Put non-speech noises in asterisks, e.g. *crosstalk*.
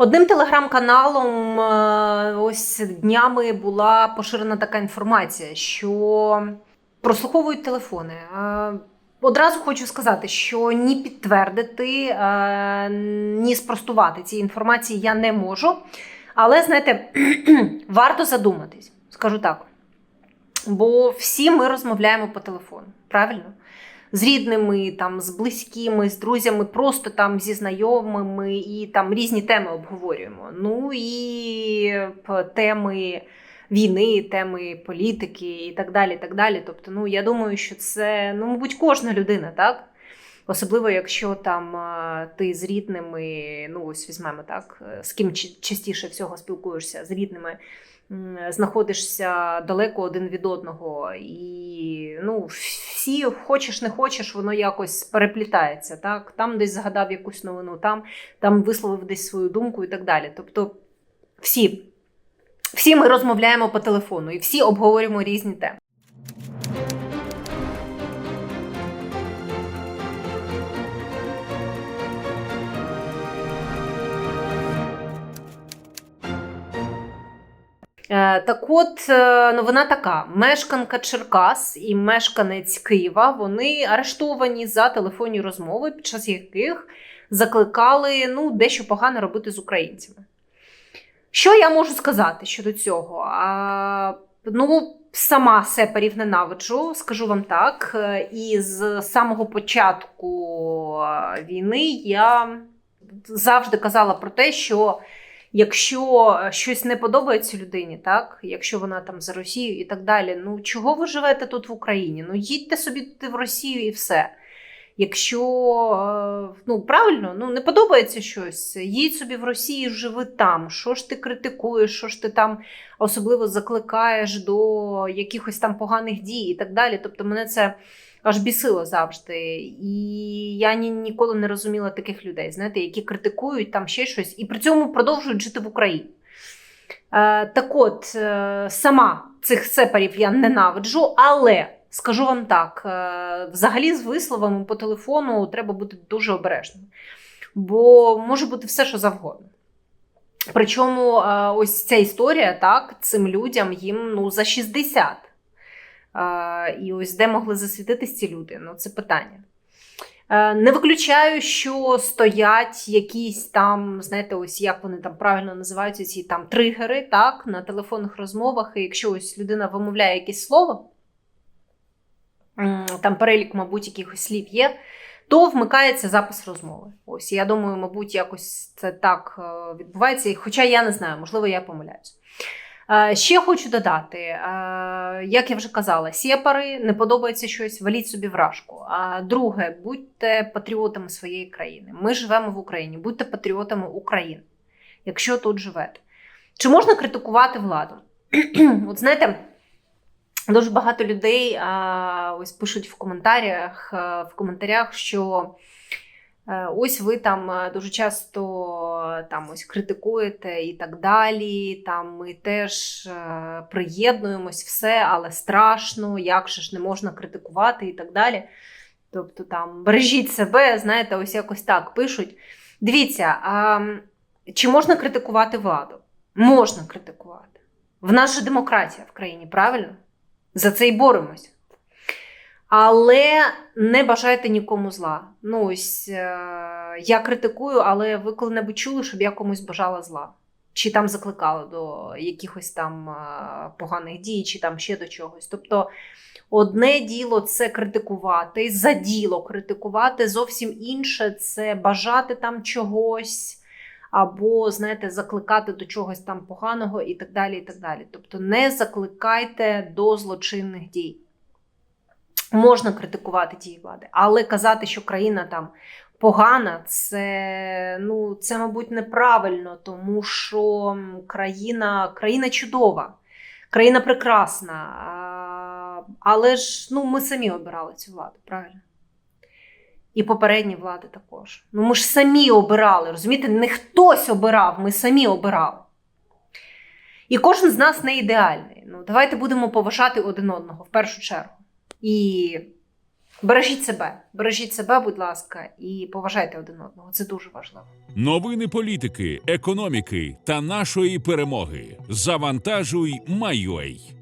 Одним телеграм-каналом е, ось днями була поширена така інформація, що прослуховують телефони. Е, Одразу хочу сказати, що ні підтвердити, е, ні спростувати ці інформації я не можу. Але знаєте, *clears throat* варто задуматись, скажу так. Бо всі ми розмовляємо по телефону, правильно? З рідними, там, з близькими, з друзями, просто там зі знайомими і там різні теми обговорюємо. Ну і теми війни, теми політики і так далі. так далі. Тобто, ну я думаю, що це, ну, мабуть, кожна людина, так? Особливо, якщо там ти з рідними, ну ось візьмемо так, з ким частіше всього спілкуєшся з рідними, знаходишся далеко один від одного, і ну, всі хочеш не хочеш, воно якось переплітається. Так? Там десь згадав якусь новину, там, там висловив десь свою думку і так далі. Тобто всі, всі ми розмовляємо по телефону і всі обговорюємо різні теми. Так от, е, новина така: мешканка Черкас і мешканець Києва вони арештовані за телефонні розмови, під час яких закликали ну, дещо погано робити з українцями. Що я можу сказати щодо цього? А, ну, сама сепарів ненавиджу, скажу вам так. Е, І з самого початку е, війни я завжди казала про те, що якщо щось не подобається людині, так, якщо вона там за Росію і так далі, ну чого ви живете тут в Україні? Ну їдьте собі туди в Росію і все. Якщо е, ну правильно, ну не подобається щось, їдь собі в Росію, живи там. Що ж ти критикуєш, що ж ти там особливо закликаєш до якихось там поганих дій і так далі. Тобто мене це аж бісило завжди. І я ні, ніколи не розуміла таких людей, знаєте, які критикують там ще щось і при цьому продовжують жити в Україні. Е, так от, е, сама цих сепарів я ненавиджу, але скажу вам так: е, взагалі з висловами по телефону треба бути дуже обережним, бо може бути все, що завгодно. Причому е, ось ця історія, так, цим людям їм ну, за 60. І ось де могли засвітитись ці люди? Ну, це питання. Е, Не виключаю, що стоять якісь там, знаєте, ось як вони там правильно називаються, ці там тригери, так, на телефонних розмовах. І якщо ось людина вимовляє якесь слово, там перелік, мабуть, якихось слів є, то вмикається запис розмови. Ось я думаю, мабуть, якось це так е, відбувається. Хоча я не знаю, можливо, я помиляюсь. Е, Ще хочу додати, е, як я вже казала, сєпари, не подобається щось, валіть собі вражку. А друге, будьте патріотами своєї країни. Ми живемо в Україні, будьте патріотами України, якщо тут живете. Чи можна критикувати владу? *clears throat* От знаєте, дуже багато людей ось пишуть в коментарях, в коментарях, що е, ось ви там е, дуже часто там ось критикуєте і так далі. Там ми теж е, приєднуємось, все, але страшно, як же ж не можна критикувати і так далі. Тобто там бережіть себе, знаєте, ось якось так пишуть. Дивіться, а чи можна критикувати владу? Можна критикувати. В нас же демократія в країні, правильно? За це й боремось. Але не бажайте нікому зла. Ну, ось е, я критикую, але ви коли-небудь чули, щоб я комусь бажала зла. Чи там закликала до якихось там е, поганих дій, чи там ще до чогось. Тобто, одне діло це критикувати, за діло критикувати, зовсім інше це бажати там чогось. Або, знаєте, закликати до чогось там поганого і так далі. і так далі. Тобто не закликайте до злочинних дій. Можна критикувати дії влади, але казати, що країна там погана, це, ну, це мабуть, неправильно, тому що країна, країна чудова, країна прекрасна. Але ж ну, ми самі обирали цю владу, правильно? І попередні влади також. Ну, ми ж самі обирали, розумієте, не хтось обирав, ми самі обирали. І кожен з нас не ідеальний. Ну, давайте будемо поважати один одного в першу чергу. І Бережіть себе, бережіть себе, будь ласка, і поважайте один одного. Це дуже важливо. Новини політики, економіки та нашої перемоги. Завантажуй, Майой.